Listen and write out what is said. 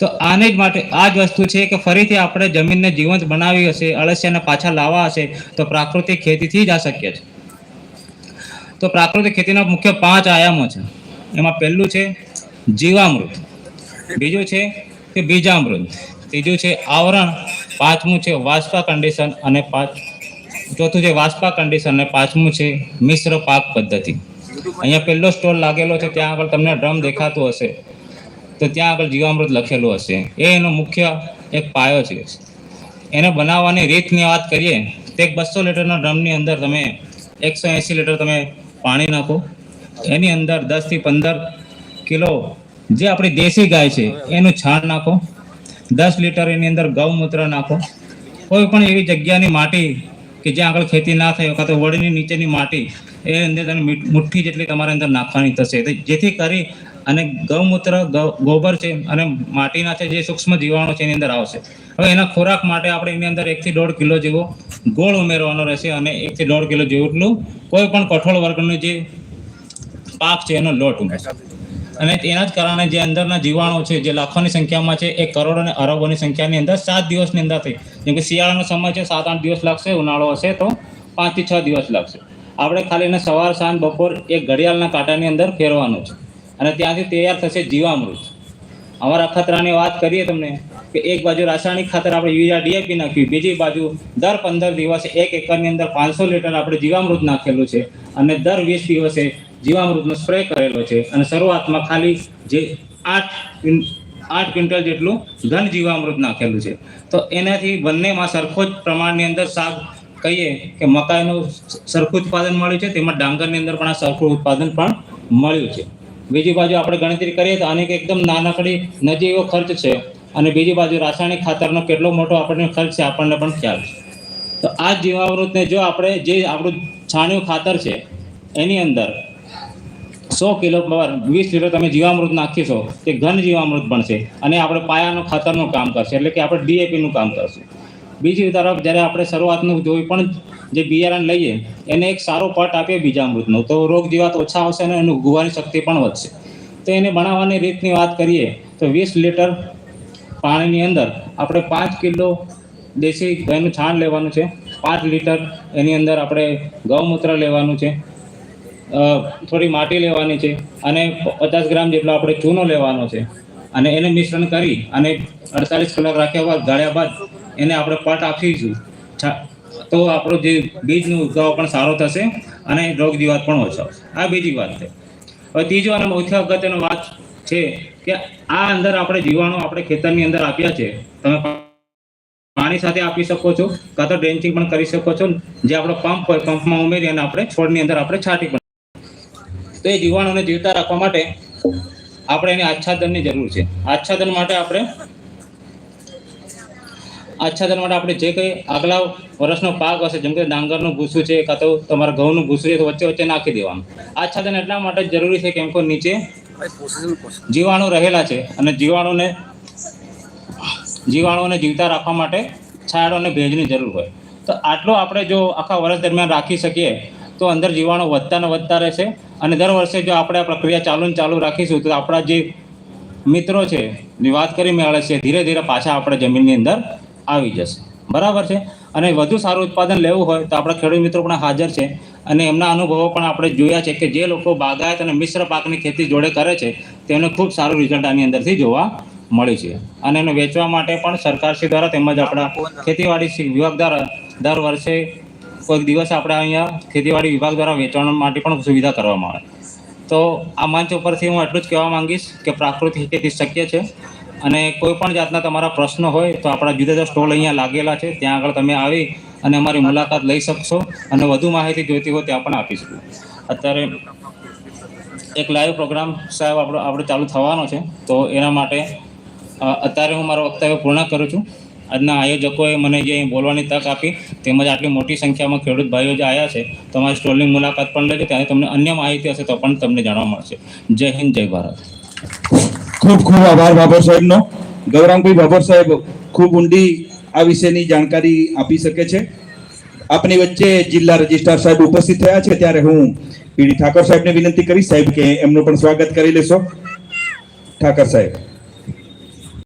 તો આને જ માટે આ જ વસ્તુ છે કે ફરીથી આપણે જમીનને જીવંત બનાવી હશે, અળસિયાને પાછા લાવવા હશે, તો પ્રાકૃતિક ખેતીથી જ આ શક્ય છે. તો પ્રાકૃતિક ખેતીના મુખ્ય પાંચ આયામો છે. એમાં પહેલું છે જીવામૃત. બીજું છે કે બીજામૃત. ત્રીજું છે આવરણ. પાંચમું છે વાસ્પા કન્ડિશન અને પાંચ, ચોથું છે વાસ્પા કન્ડિશન અને પાંચમું છે મિશ્ર પાક પદ્ધતિ. અહીંયા પહેલો સ્ટોલ લાગેલો છે, ત્યાં આગળ તમને ડ્રમ દેખાતું હશે. તો ત્યાં આગળ જીવામૃત લખેલું હશે. એ એનો મુખ્ય એક પાયો છે. એને બનાવવાની રીતની વાત કરીએ, તો એક બસો લીટરના ડ્રમની અંદર તમે એકસો એંસી લીટર તમે પાણી નાખો. એની અંદર દસથી પંદર કિલો જે આપણી દેશી ગાય છે, એનું છાણ નાખો. દસ લીટર એની અંદર ગૌમૂત્ર નાખો. કોઈ પણ એવી જગ્યાની માટી કે જ્યાં આગળ ખેતી ના થઈ કાં તો વડની નીચેની માટી, એ અંદર તમે મુઠ્ઠી જેટલી તમારે અંદર નાખવાની થશે. જેથી કરી અને ગૌમૂત્ર ગોબર છે અને માટીના છે જે સૂક્ષ્મ જીવાણુ છે એની અંદર આવશે. હવે એના ખોરાક માટે આપણે એની અંદર એકથી દોઢ કિલો જેવો ગોળ ઉમેરવાનો રહેશે અને એકથી દોઢ કિલો જેટલું કોઈ પણ કઠોળ વર્ગનું જે પાક છે એનો લોટ ઉમેરશે. અને તેના જ કારણે જે અંદરના જીવાણુ છે, જે લાખોની સંખ્યામાં છે, એ કરોડ અને અરબોની સંખ્યાની અંદર સાત દિવસની અંદર થઈ. જેમ કે શિયાળાનો સમય છે, સાત આઠ દિવસ લાગશે, ઉનાળો હશે તો પાંચથી છ દિવસ લાગશે. આપણે ખાલી એને સવાર, સાંજ, બપોર એક ઘડિયાળના કાંટાની અંદર ફેરવાનું છે. અને ત્યાંથી તૈયાર થશે જીવામૃત. અમારા ખતરાની વાત કરીએ તમને કે એક બાજુ રાસાયણિક ખાતર આપણે યુરિયા ડીએપી નાખ્યું, બીજી બાજુ દર પંદર દિવસે એક એકરની અંદર પાંચસો લીટર આપણે જીવામૃત નાખેલું છે અને દર વીસ દિવસે જીવામૃતનો સ્પ્રે કરેલો છે. અને શરૂઆતમાં ખાલી જે આઠ આઠ ક્વિન્ટલ જેટલું ઘન જીવામૃત નાખેલું છે. તો એનાથી બંનેમાં સરખો જ પ્રમાણની અંદર શાક કહીએ કે મકાઈનું સરખું ઉત્પાદન મળ્યું છે, તેમાં ડાંગરની અંદર પણ આ સરખું ઉત્પાદન પણ મળ્યું છે. બીજી બાજુ આપણે ગણતરી કરીએ તો આની એકદમ નાનકડી નજીવો ખર્ચ છે અને બીજી બાજુ રાસાયણિક ખાતરનો કેટલો મોટો આપણને ખર્ચ છે આપણને પણ ખ્યાલ છે. તો આ જીવામૃતને જો આપણે જે આપણું છાણિયું ખાતર છે, એની અંદર સો કિલો પર વીસ લીટર તમે જીવામૃત નાખીશો તે ઘન જીવામૃત બનશે અને આપણે પાયાનું ખાતરનું કામ કરશે, એટલે કે આપણે ડીએપીનું કામ કરશે. બીજી તરફ જ્યારે આપણે શરૂઆતનું જોઈ પણ જે બિયારણ લઈએ, એને એક સારો પટ આપીએ બીજા અમૃતનો તો રોગ જીવાત ઓછા આવશે અને એનું ઉગવાની શક્તિ પણ વધશે. તો એને બનાવવાની રીતની વાત કરીએ, તો વીસ લીટર પાણીની અંદર આપણે પાંચ કિલો દેશી ગાયનું છાણ લેવાનું છે. પાંચ લીટર એની અંદર આપણે ગૌમૂત્ર લેવાનું છે. થોડી માટી લેવાની છે અને પચાસ ગ્રામ જેટલો આપણે ચૂનો લેવાનો છે. અને એને મિશ્રણ કરી અને અડતાલીસ કલાક રાખ્યા બાદ, ગાળ્યા બાદ એને આપણે પટ આપીશું. તો આપણો જે બીજનો ઉગાવ પણ સારો થશે અને રોગ જીવાત પણ ઓછો આ બીજી વાત છે. હવે ત્રીજો અને મુખ્ય અગત્યનો વાત છે કે આ અંદર આપણે જીવાણુ આપણે ખેતરની અંદર આપ્યા છે. તમે પાણી સાથે આપી શકો છો કાં તો ડ્રેન્ચિંગ પણ કરી શકો છો, જે આપણો પંપ હોય, પંપમાં ઉમેરી અને આપણે છોડની અંદર આપણે છાંટી પણ તો એ જીવાણુને જીવતા રાખવા માટે આપણે એને આચ્છાદનની જરૂર છે. આચ્છાદન માટે આપણે આચ્છાદન માટે આપણે જે કંઈ આગલા વર્ષનો પાક હશે જેમ કે ડાંગરનું ભૂસું છે કાં તો તમારા ઘઉંનું ભૂસું છે તો વચ્ચે વચ્ચે નાખી દેવાનું. આચ્છાદન એટલા માટે જરૂરી છે કેમ કે નીચે જીવાણુ રહેલા છે અને જીવાણુને જીવાણુઓને જીવતા રાખવા માટે છાંયડો અને ભેજની જરૂર હોય. તો આટલો આપણે જો આખા વર્ષ દરમિયાન રાખી શકીએ તો અંદર જીવાણુ વધતા ને વધતા રહેશે અને દર વર્ષે જો આપણે આ પ્રક્રિયા ચાલુ ને ચાલુ રાખીશું તો આપણા જે મિત્રો છે ની વાત કરી મેળે છે ધીરે ધીરે પાછા આપણે જમીનની અંદર આવી જશે. બરાબર છે? અને વધુ સારું ઉત્પાદન લેવું હોય તો આપણા ખેડૂત મિત્રો પણ હાજર છે. અને એમના અનુભવો પણ આપણે જોયા છે કે જે લોકો બાગાયત અને મિશ્ર પાકની ખેતી જોડે કરે છે તેમને ખૂબ સારું રિઝલ્ટ આની અંદરથી જોવા મળે છે. અને એને વેચવા માટે પણ સરકારશ્રી દ્વારા તેમજ આપણા ખેતીવાડી વિભાગ દ્વારા દર વર્ષે કોઈક દિવસ આપણે અહીંયા ખેતીવાડી વિભાગ દ્વારા વેચવા માટે પણ સુવિધા કરવામાં આવે. તો આ મંચ ઉપરથી હું એટલું જ કહેવા માંગીશ કે પ્રાકૃતિક ખેતી શક્ય છે. અને કોઈ પણ જાતના તમારા પ્રશ્નો હોય તો આપણા જુદા જુદા સ્ટોલ અહીંયા લાગેલા છે. ત્યાં આગળ તમે આવી અને અમારી મુલાકાત લઈ શકશો અને વધુ માહિતી જોઈતી હોય ત્યાં પણ આપીશું. અત્યારે એક લાઈવ પ્રોગ્રામ સાહેબ આપણો, આપણે ચાલુ થવાનો છે. તો એના માટે અત્યારે હું મારો વક્તવ્ય પૂર્ણ કરું છું. આજના આયોજકોએ મને જે બોલવાની તક આપી તેમજ આટલી મોટી સંખ્યામાં ખેડૂત ભાઈઓ જે આવ્યા છે, તમારી સ્ટોલની મુલાકાત પણ લેજો. ત્યારે તમને અન્ય માહિતી હશે તો પણ તમને જાણવા મળશે. જય હિન્દ, જય ભારત. ખૂબ ખૂબ આભાર બાબર સાહેબનો. ગૌરાંગભાઈ બાબર સાહેબ ખૂબ ઊંડી આ વિશેની જાણકારી આપી શકે છે. આપની વચ્ચે જિલ્લા રજિસ્ટ્રાર સાહેબ ઉપસ્થિત થયા છે. ત્યારે હું પીડી ઠાકોર સાહેબને વિનંતી કરીશ. સાહેબ, કે એમનું પણ સ્વાગત કરી લેશો. ઠાકર સાહેબ.